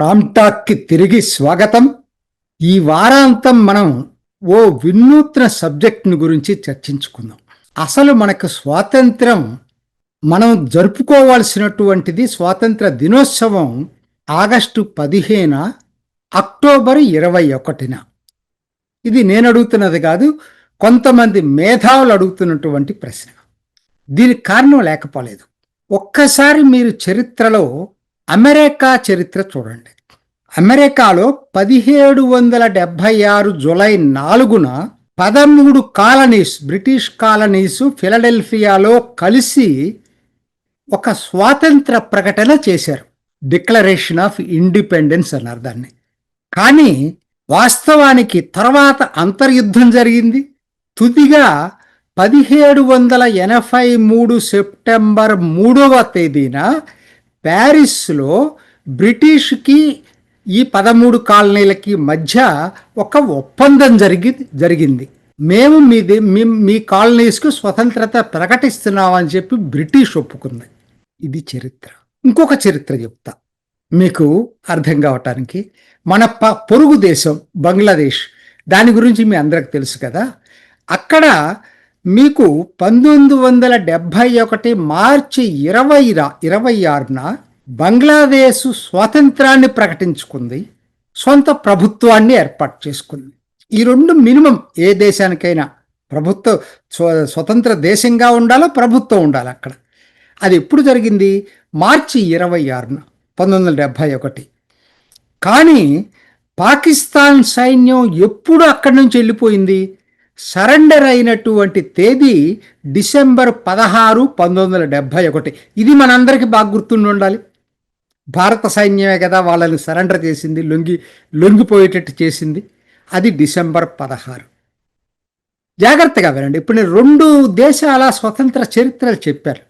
రామ్టాక్కి తిరిగి స్వాగతం. ఈ వారాంతం మనం ఓ వినూత్న సబ్జెక్ట్ని గురించి చర్చించుకుందాం. అసలు మనకు స్వాతంత్రం మనం జరుపుకోవాల్సినటువంటిది స్వాతంత్ర దినోత్సవం ఆగస్టు పదిహేన అక్టోబర్ ఇరవై ఒకటిన. ఇది నేను అడుగుతున్నది కాదు కొంతమంది మేధావులు అడుగుతున్నటువంటి ప్రశ్న. దీనికి కారణం లేకపోలేదు. ఒక్కసారి మీరు చరిత్రలో అమెరికా చరిత్ర చూడండి. అమెరికాలో పదిహేడు వందల డెబ్భై ఆరు జులై నాలుగున పదమూడు కాలనీస్ బ్రిటిష్ కాలనీస్ ఫిలడెల్ఫియాలో కలిసి ఒక స్వాతంత్ర ప్రకటన చేశారు. డిక్లరేషన్ ఆఫ్ ఇండిపెండెన్స్ అన్నారు దాన్ని. కానీ వాస్తవానికి తర్వాత అంతర్యుద్ధం జరిగింది. తుదిగా పదిహేడు వందల ఎనభై మూడు సెప్టెంబర్ మూడవ తేదీన ప్యారిస్లో బ్రిటిష్కి ఈ పదమూడు కాలనీలకి మధ్య ఒక ఒప్పందం జరిగి జరిగింది. మేము మీది మీ మీ కాలనీస్కు స్వతంత్రత ప్రకటిస్తున్నామని చెప్పి బ్రిటిష్ ఒప్పుకుంది. ఇది చరిత్ర. ఇంకొక చరిత్ర చెప్తా. మీకు అర్థం కావటానికి మన ప పొరుగు దేశం బంగ్లాదేశ్. దాని గురించి మీ అందరికి తెలుసు కదా. అక్కడ మీకు పంతొమ్మిది వందల డెబ్భై ఒకటి మార్చి ఇరవై ఇరవై ఆరున బంగ్లాదేశ్ స్వాతంత్రాన్ని ప్రకటించుకుంది సొంత ప్రభుత్వాన్ని ఏర్పాటు చేసుకుంది. ఈ రెండు మినిమం ఏ దేశానికైనా ప్రభుత్వ స్వ- స్వతంత్ర దేశంగా ఉండాలో ప్రభుత్వం ఉండాలి అక్కడ? అది ఎప్పుడు జరిగింది? మార్చి ఇరవై ఆరున పంతొమ్మిది వందల డెబ్భై ఒకటి. కానీ పాకిస్తాన్ సైన్యం ఎప్పుడు అక్కడి నుంచి వెళ్ళిపోయింది? సరెండర్ అయినటువంటి తేదీ డిసెంబర్ పదహారు పంతొమ్మిది వందల డెబ్భై ఒకటి. ఇది మనందరికీ బాగా గుర్తుండి ఉండాలి. భారత సైన్యమే కదా వాళ్ళని సరెండర్ చేసింది లొంగి లొంగిపోయేటట్టు చేసింది. అది డిసెంబర్ పదహారు. జాగ్రత్తగా వినండి. ఇప్పుడు నేను రెండు దేశాల స్వతంత్ర చరిత్రలు చెప్పారు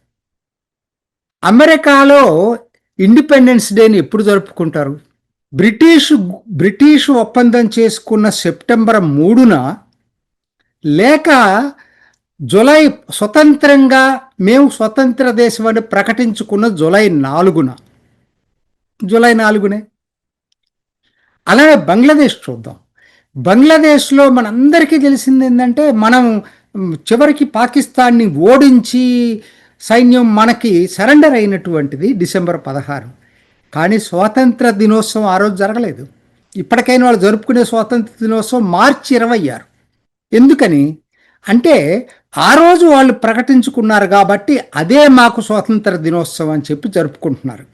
అమెరికాలో ఇండిపెండెన్స్ డేని ఎప్పుడు జరుపుకుంటారు? బ్రిటిష్ బ్రిటిష్ ఒప్పందం చేసుకున్న సెప్టెంబర్ మూడున లేక జులై స్వతంత్రంగా మేము స్వతంత్ర దేశం అని ప్రకటించుకున్న జులై నాలుగున. జులై నాలుగునే. అలాగే బంగ్లాదేశ్ చూద్దాం. బంగ్లాదేశ్లో మనందరికీ తెలిసింది ఏంటంటే మనం చివరికి పాకిస్తాన్ని ఓడించి సైన్యం మనకి సరెండర్ అయినటువంటిది డిసెంబర్ పదహారు. కానీ స్వాతంత్ర దినోత్సవం ఆ రోజు జరగలేదు. ఇప్పటికైనా వాళ్ళు జరుపుకునే స్వాతంత్ర దినోత్సవం మార్చి ఇరవై ఆరు. ఎందుకని? అంటే ఆ రోజు వాళ్ళు ప్రకటించుకున్నారు కాబట్టి అదే మాకు స్వాతంత్ర దినోత్సవం అని చెప్పి జరుపుకుంటున్నారు.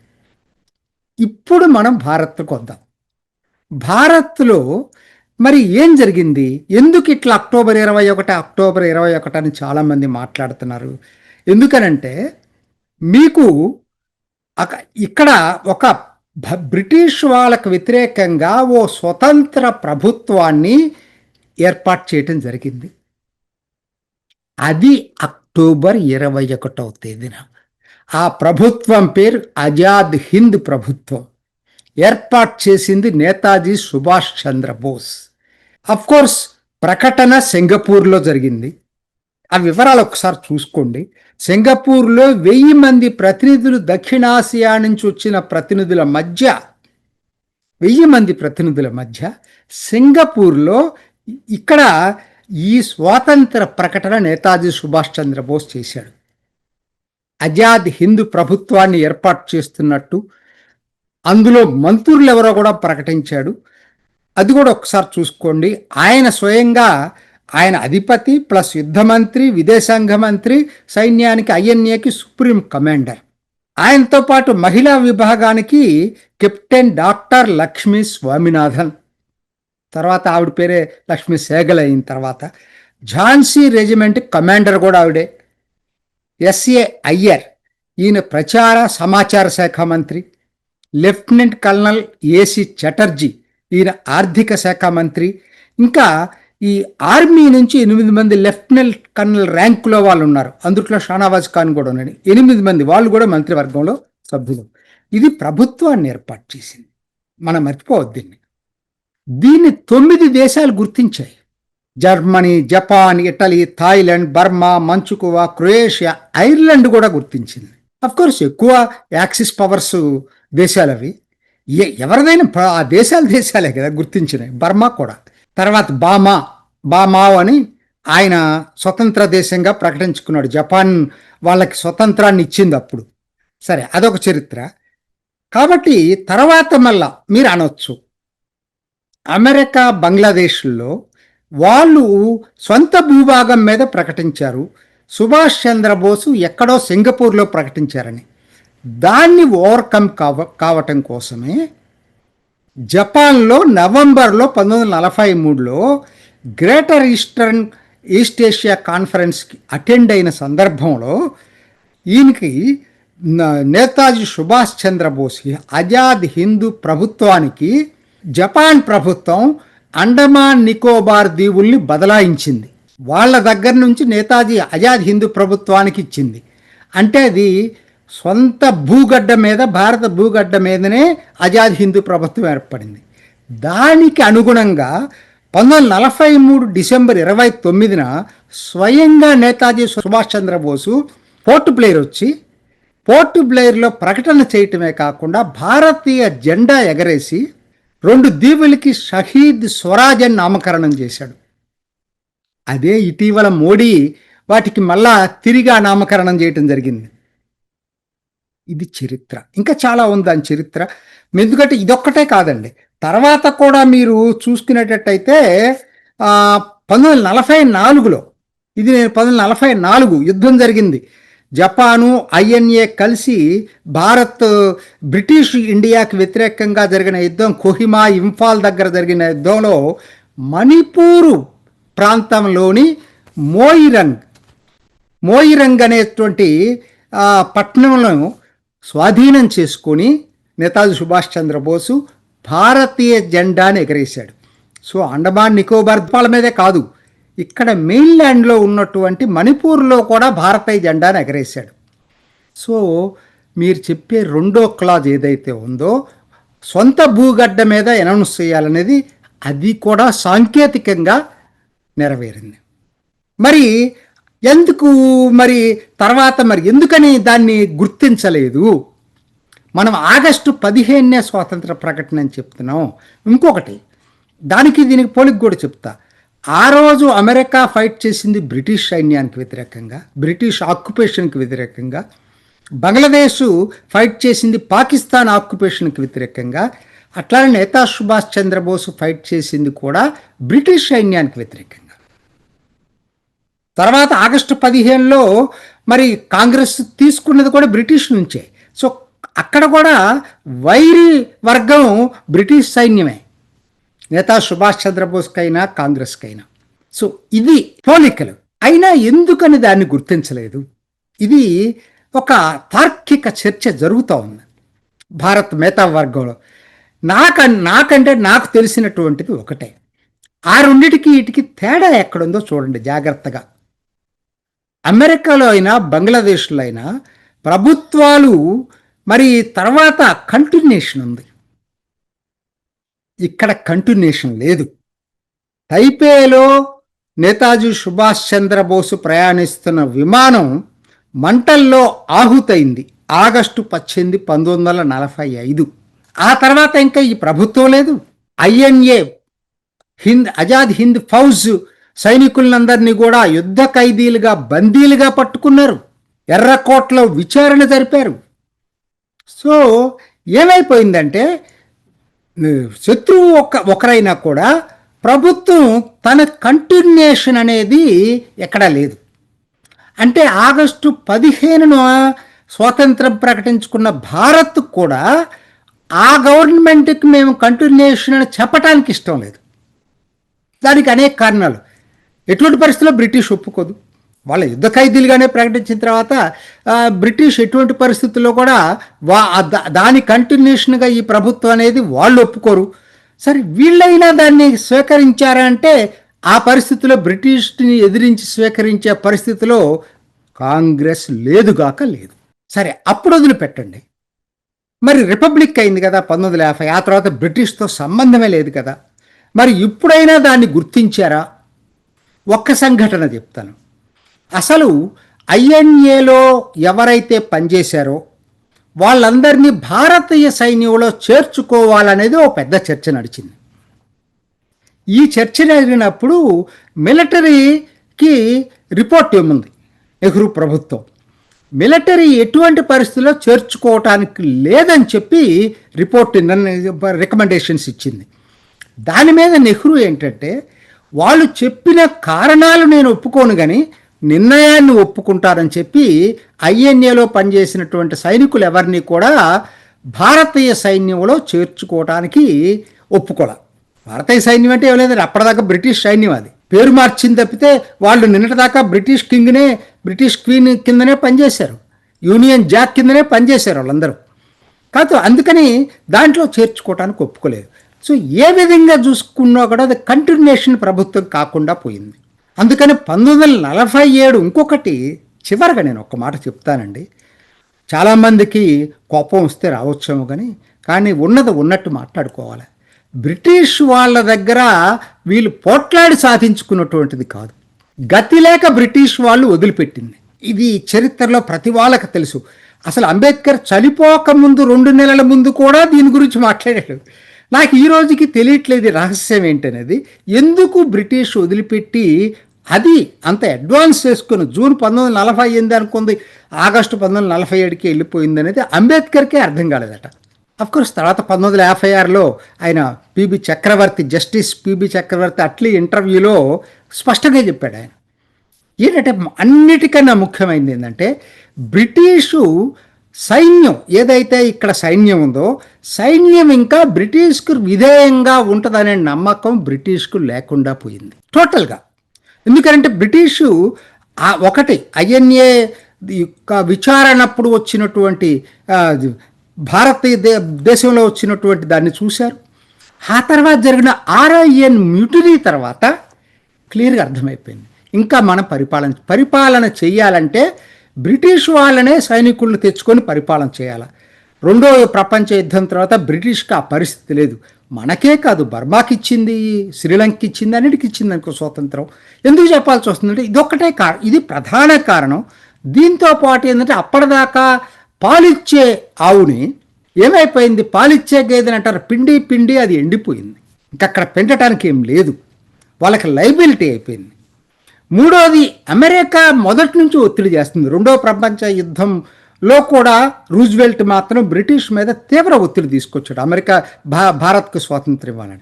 ఇప్పుడు మనం భారత్కు వద్దాం. భారత్లో మరి ఏం జరిగింది? ఎందుకు ఇట్లా అక్టోబర్ ఇరవై ఒకటి అక్టోబర్ ఇరవై ఒకటి అని చాలామంది మాట్లాడుతున్నారు. ఎందుకనంటే మీకు అక- ఇక్కడ ఒక బ్రిటిష్ వాళ్ళకు వ్యతిరేకంగా ఓ స్వతంత్ర ప్రభుత్వాన్ని ఏర్పాటు చేయటం జరిగింది. అది అక్టోబర్ ఇరవై ఒకటవ తేదీన. ఆ ప్రభుత్వం పేరు ఆజాద్ హింద్ ప్రభుత్వం. ఏర్పాటు చేసింది నేతాజీ సుభాష్ చంద్రబోస్. కోర్స్ ప్రకటన సింగపూర్లో జరిగింది. ఆ వివరాలు ఒకసారి చూసుకోండి. సింగపూర్లో వెయ్యి మంది ప్రతినిధులు దక్షిణాసియా నుంచి వచ్చిన ప్రతినిధుల మధ్య వెయ్యి మంది ప్రతినిధుల మధ్య సింగపూర్లో ఇక్కడ ఈ స్వాతంత్ర ప్రకటన నేతాజీ సుభాష్ చంద్రబోస్ చేశాడు. అజాద్ హింద్ ప్రభుత్వాన్ని ఏర్పాటు చేస్తున్నట్టు అందులో మంత్రులు ఎవరో కూడా ప్రకటించాడు. అది కూడా ఒకసారి చూసుకోండి. ఆయన స్వయంగా ఆయన అధిపతి ప్లస్ యుద్ధ మంత్రి విదేశాంగ మంత్రి సైన్యానికి ఐఎన్ఏకి సుప్రీం కమాండర్. ఆయనతో పాటు మహిళా విభాగానికి కెప్టెన్ డాక్టర్ లక్ష్మీ స్వామినాథన్. తర్వాత ఆవిడ పేరే లక్ష్మీ సేగల్ అయిన తర్వాత. ఝాన్సీ రెజిమెంట్ కమాండర్ కూడా ఆవిడే. ఎస్ఏ అయ్యర్ ఈయన ప్రచార సమాచార శాఖ మంత్రి. లెఫ్టినెంట్ కల్నల్ ఏసి చటర్జీ ఈయన ఆర్థిక శాఖ మంత్రి. ఇంకా ఈ ఆర్మీ నుంచి ఎనిమిది మంది లెఫ్టినెంట్ కర్నల్ ర్యాంకులో వాళ్ళు ఉన్నారు. అందుట్లో షానావాజ్ ఖాన్ కూడా ఉన్నాడు. ఎనిమిది మంది వాళ్ళు కూడా మంత్రివర్గంలో సభ్యులు. ఇది ప్రభుత్వాన్ని ఏర్పాటు చేసింది. మనం మర్చిపోవద్దు దీన్ని. దీన్ని తొమ్మిది దేశాలు గుర్తించాయి. Germany Japan Italy Thailand Burma Manchukuo Croatia Ireland కూడా గుర్తించింది. అఫ్ కోర్స్ ఎక్కువ యాక్సిస్ పవర్స్ దేశాలు అవి. ఏ ఎవరిదైనా ఆ దేశాలు దేశాలే కదా గుర్తించినాయి బర్మా కూడా. తర్వాత బామా బామావ్ అని ఆయన స్వతంత్ర దేశంగా ప్రకటించుకున్నాడు. జపాన్ వాళ్ళకి స్వతంత్రాన్ని ఇచ్చింది అప్పుడు. సరే అదొక చరిత్ర. కాబట్టి తర్వాత మళ్ళా మీరు అనొచ్చు. అమెరికా బంగ్లాదేశ్లో వాళ్ళు సొంత భూభాగం మీద ప్రకటించారు. సుభాష్ చంద్రబోసు ఎక్కడో సింగపూర్లో ప్రకటించారని. దాన్ని ఓవర్కమ్ కావ కావటం కోసమే జపాన్లో నవంబర్లో పంతొమ్మిది వందల నలభై మూడులో గ్రేటర్ ఈస్టర్న్ ఈస్ట్ ఏషియా కాన్ఫరెన్స్కి అటెండ్ అయిన సందర్భంలో ఈయనకి నేతాజీ సుభాష్ చంద్రబోస్ ఆజాద్ హిందూ ప్రభుత్వానికి జపాన్ ప్రభుత్వం అండమాన్ నికోబార్ దీవుల్ని బదలాయించింది. వాళ్ళ దగ్గర నుంచి నేతాజీ ఆజాద్ హిందూ ప్రభుత్వానికి ఇచ్చింది. అంటే అది సొంత భూగడ్డ మీద భారత భూగడ్డ మీదనే ఆజాద్ హిందూ ప్రభుత్వం ఏర్పడింది. దానికి అనుగుణంగా పంతొమ్మిది నలభై మూడు డిసెంబర్ ఇరవై తొమ్మిదిన స్వయంగా నేతాజీ సుభాష్ చంద్రబోసు పోర్ట్ బ్లేయర్ వచ్చి పోర్ట్ బ్లేయర్లో ప్రకటన చేయటమే కాకుండా భారతీయ జెండా ఎగరేసి రెండు దీవులకి షహీద్ స్వరాజ్ అని నామకరణం చేశాడు. అదే ఇటీవల మోడీ వాటికి మళ్ళా తిరిగి ఆ నామకరణం చేయటం జరిగింది. ఇది చరిత్ర. ఇంకా చాలా ఉంది దాని చరిత్ర. ఎందుకంటే ఇదొక్కటే కాదండి. తర్వాత కూడా మీరు చూసుకునేటట్టయితే పంతొమ్మిది వందల నలభై నాలుగులో ఇది నేను పంతొమ్మిది వందల నలభై నాలుగు యుద్ధం జరిగింది. జపాను ఐఎన్ఏ కలిసి భారత్ బ్రిటిష్ ఇండియాకి వ్యతిరేకంగా జరిగిన యుద్ధం కోహిమా ఇంఫాల్ దగ్గర జరిగిన యుద్ధంలో మణిపూరు ప్రాంతంలోని మోయిరంగ్ మోయిరంగ్ అనేటువంటి పట్టణంలో స్వాధీనం చేసుకొని నేతాజీ సుభాష్ చంద్రబోసు భారతీయ జెండాని ఎగరేశాడు. సో అండమాన్ నికోబార్ ద్వీపాల మీదే కాదు ఇక్కడ మెయిన్ల్యాండ్లో ఉన్నటువంటి మణిపూర్లో కూడా భారతీయ జెండాను ఎగరేశాడు. సో మీరు చెప్పే రెండో క్లాజ్ ఏదైతే ఉందో సొంత భూగడ్డ మీద అనౌన్స్ చేయాలనేది అది కూడా సాంకేతికంగా నెరవేరింది. మరి ఎందుకు మరి తర్వాత మరి ఎందుకని దాన్ని గుర్తించలేదు? మనం ఆగస్టు పదిహేనునే స్వాతంత్ర ప్రకటన అని చెప్తున్నాం. ఇంకొకటి దానికి దీనికి పోలికి కూడా చెప్తా. ఆ రోజు అమెరికా ఫైట్ చేసింది బ్రిటిష్ సైన్యానికి వ్యతిరేకంగా బ్రిటిష్ ఆక్యుపేషన్కి వ్యతిరేకంగా బంగ్లాదేశ్ ఫైట్ చేసింది పాకిస్తాన్ ఆక్యుపేషన్కి వ్యతిరేకంగా అట్లానే నేతా సుభాష్ చంద్రబోస్ ఫైట్ చేసింది కూడా బ్రిటిష్ సైన్యానికి వ్యతిరేకంగా. తర్వాత ఆగస్టు పదిహేనులో మరి కాంగ్రెస్ తీసుకున్నది కూడా బ్రిటిష్ నుంచే. సో అక్కడ కూడా వైరి వర్గం బ్రిటిష్ సైన్యమే. నేతా సుభాష్ చంద్రబోస్కైనా కాంగ్రెస్కైనా. సో ఇది పోలికలు. అయినా ఎందుకని దాన్ని గుర్తించలేదు? ఇది ఒక తార్కిక చర్చ జరుగుతూ ఉంది. భారత్ మేతా వర్గంలో. నాక నాకంటే నాకు తెలిసినటువంటిది ఒకటే. ఆ రెండిటికి వీటికి తేడా ఎక్కడుందో చూడండి జాగ్రత్తగా. అమెరికాలో అయినా బంగ్లాదేశ్లో అయినా ప్రభుత్వాలు మరి తర్వాత కంటిన్యూషన్ ఉంది. ఇక్కడ కంటిన్యూషన్ లేదు. తైపేలో నేతాజీ సుభాష్ చంద్రబోసు ప్రయాణిస్తున్న విమానం మంటల్లో ఆహుతైంది. ఆగస్టు పద్దెనిమిది పంతొమ్మిది వందల నలభై ఐదు. ఆ తర్వాత ఇంకా ఈ ప్రభుత్వం లేదు. ఐఎన్ఏ హింద్ ఆజాద్ హింద్ ఫౌజ్ సైనికులందరినీ కూడా యుద్ధ ఖైదీలుగా బందీలుగా పట్టుకున్నారు. ఎర్రకోటలో విచారణ జరిపారు. సో ఏమైపోయిందంటే శత్రువు ఒక ఒకరైనా కూడా ప్రభుత్వం తన కంటిన్యూషన్ అనేది ఎక్కడా లేదు. అంటే ఆగస్టు పదిహేనున స్వాతంత్రం ప్రకటించుకున్న భారత్ కూడా ఆ గవర్నమెంట్కి మేము కంటిన్యూషన్ అని చెప్పడానికి ఇష్టం లేదు. దానికి అనేక కారణాలు. ఎటువంటి పరిస్థితుల్లో బ్రిటిష్ ఒప్పుకోదు. వాళ్ళ యుద్ధ ఖైదీలుగానే ప్రకటించిన తర్వాత బ్రిటిష్ ఎటువంటి పరిస్థితుల్లో కూడా వా దా- దాని కంటిన్యూషన్గా ఈ ప్రభుత్వం అనేది వాళ్ళు ఒప్పుకోరు. సరే వీళ్ళైనా దాన్ని స్వీకరించారా అంటే ఆ పరిస్థితిలో బ్రిటిష్ని ఎదిరించి స్వీకరించే పరిస్థితిలో కాంగ్రెస్ లేదుగాక లేదు. సరే అప్పుడు వదిలిపెట్టండి మరి రిపబ్లిక్ అయింది కదా పంతొమ్మిది వందల యాభై ఆ తర్వాత బ్రిటిష్తో సంబంధమే లేదు కదా. మరి ఇప్పుడైనా దాన్ని గుర్తించారా? ఒక్క సంఘటన చెప్తాను. అసలు ఐఎన్ఏలో ఎవరైతే పనిచేశారో వాళ్ళందరినీ భారతీయ సైన్యంలో చేర్చుకోవాలనేది ఓ పెద్ద చర్చ నడిచింది. ఈ చర్చ జరిగినప్పుడు మిలిటరీకి రిపోర్ట్ ఇవ్వమంది నెహ్రూ ప్రభుత్వం. మిలిటరీ ఎటువంటి పరిస్థితుల్లో చేర్చుకోవటానికి లేదని చెప్పి రిపోర్ట్ రికమెండేషన్స్ ఇచ్చింది. దాని మీద నెహ్రూ ఏంటంటే వాళ్ళు చెప్పిన కారణాలు నేను ఒప్పుకోను కానీ నిర్ణయాన్ని ఒప్పుకుంటారని చెప్పి ఐఎన్ఏలో పనిచేసినటువంటి సైనికులు ఎవరిని కూడా భారతీయ సైన్యంలో చేర్చుకోవటానికి ఒప్పుకోలే. భారతీయ సైన్యం అంటే ఏం అప్పటిదాకా బ్రిటిష్ సైన్యం అది. పేరు మార్చింది తప్పితే వాళ్ళు నిన్నటిదాకా బ్రిటిష్ కింగ్నే బ్రిటిష్ క్వీన్ కిందనే పనిచేశారు. యూనియన్ జాక్ కిందనే పనిచేశారు వాళ్ళందరూ. కాదు అందుకని దాంట్లో చేర్చుకోవటానికి ఒప్పుకోలేదు. సో ఏ విధంగా చూసుకున్నా కూడా అది కంటిన్యూషన్ ప్రభుత్వం కాకుండా పోయింది. అందుకని పంతొమ్మిది వందల నలభై ఏడు ఇంకొకటి చివరిగా నేను ఒక మాట చెప్తానండి. చాలామందికి కోపం వస్తే రావచ్చేమో కానీ కానీ ఉన్నది ఉన్నట్టు మాట్లాడుకోవాలి. బ్రిటిష్ వాళ్ళ దగ్గర వీళ్ళు పోట్లాడి సాధించుకున్నటువంటిది కాదు. గతి లేక బ్రిటిష్ వాళ్ళు వదిలిపెట్టింది. ఇది చరిత్రలో ప్రతి వాళ్ళకి తెలుసు. అసలు అంబేద్కర్ చనిపోక ముందు రెండు నెలల ముందు కూడా దీని గురించి మాట్లాడాడు. నాకు ఈ రోజుకి తెలియట్లేదు రహస్యం ఏంటనేది. ఎందుకు బ్రిటిష్ వదిలిపెట్టి అది అంత అడ్వాన్స్ చేసుకుని జూన్ పంతొమ్మిది వందల నలభై ఎనిమిది అనుకుంది ఆగస్టు పంతొమ్మిది వందల నలభై ఏడుకి వెళ్ళిపోయింది అనేది అంబేద్కర్కే అర్థం కాలేదట. అఫ్కోర్స్ తర్వాత పంతొమ్మిది వందల యాభై ఆరులో ఆయన PB Chakravarti justice PB Chakravarti Attlee ఇంటర్వ్యూలో స్పష్టంగా చెప్పాడు ఆయన. ఏంటంటే అన్నిటికన్నా ముఖ్యమైనది ఏంటంటే బ్రిటిషు సైన్యం ఏదైతే ఇక్కడ సైన్యం ఉందో సైన్యం ఇంకా బ్రిటిష్కు విధేయంగా ఉంటుందనే నమ్మకం బ్రిటిష్కు లేకుండా పోయింది. టోటల్గా ఎందుకంటే బ్రిటిషు ఒకటి ఐఎన్ఏ యొక్క విచారణప్పుడు వచ్చినటువంటి భారతీయ దే దేశంలో వచ్చినటువంటి దాన్ని చూశారు. ఆ తర్వాత జరిగిన ఆర్ఐఎన్ మ్యూటరీ తర్వాత క్లియర్గా అర్థమైపోయింది. ఇంకా మనం పరిపాలన పరిపాలన చేయాలంటే బ్రిటిష్ వాళ్ళనే సైనికులను తెచ్చుకొని పరిపాలన చేయాలి? రెండో ప్రపంచ యుద్ధం తర్వాత బ్రిటిష్కి ఆ పరిస్థితి లేదు. మనకే కాదు బర్మాకి ఇచ్చింది శ్రీలంకకి ఇచ్చింది అన్నిటికి ఇచ్చింది అనుకో స్వాతంత్రం. ఎందుకు చెప్పాల్సి వస్తుందంటే ఇదొక్కటే కారణం ఇది ప్రధాన కారణం. దీంతో పాటు ఏంటంటే అప్పటిదాకా పాలిచ్చే ఆవుని ఏమైపోయింది? పాలిచ్చే గేదెని అంటారు. పిండి పిండి అది ఎండిపోయింది. ఇంకా అక్కడ పెంచడానికి ఏం లేదు. వాళ్ళకి లైబిలిటీ అయిపోయింది. మూడోది అమెరికా మొదటి నుంచి ఒత్తిడి చేస్తుంది. రెండో ప్రపంచ యుద్ధంలో కూడా రూజ్వెల్ట్ మాత్రం బ్రిటిష్ మీద తీవ్ర ఒత్తిడి తీసుకొచ్చాడు. అమెరికా భా భారత్కు స్వాతంత్రం ఇవ్వాలని.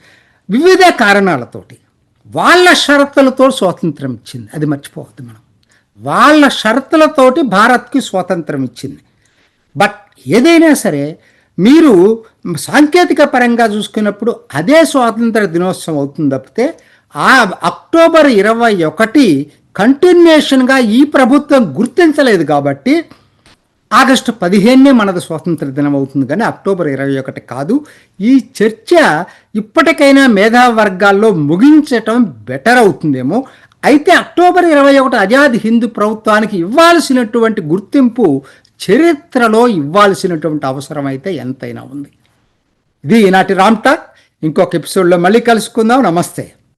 వివిధ కారణాలతోటి వాళ్ళ షరతులతో స్వాతంత్రం ఇచ్చింది. అది మర్చిపోవద్దు మనం. వాళ్ళ షరతులతోటి భారత్కి స్వాతంత్రం ఇచ్చింది. బట్ ఏదైనా సరే మీరు సాంకేతిక పరంగా చూసుకున్నప్పుడు అదే స్వాతంత్ర దినోత్సవం అవుతుంది తప్పితే ఆ అక్టోబర్ ఇరవై ఒకటి కంటిన్యూషన్గా ఈ ప్రభుత్వం గుర్తించలేదు కాబట్టి ఆగస్టు పదిహేనే మనది స్వాతంత్ర దినం అవుతుంది కానీ అక్టోబర్ ఇరవై ఒకటి కాదు. ఈ చర్చ ఇప్పటికైనా మేధా వర్గాల్లో ముగించటం బెటర్ అవుతుందేమో. అయితే అక్టోబర్ ఇరవై ఒకటి ఆజాద్ హిందూ ప్రభుత్వానికి ఇవ్వాల్సినటువంటి గుర్తింపు చరిత్రలో ఇవ్వాల్సినటువంటి అవసరం అయితే ఎంతైనా ఉంది. ఇది ఈనాటి రామ్ టాక్. ఇంకొక ఎపిసోడ్లో మళ్ళీ కలుసుకుందాం. నమస్తే.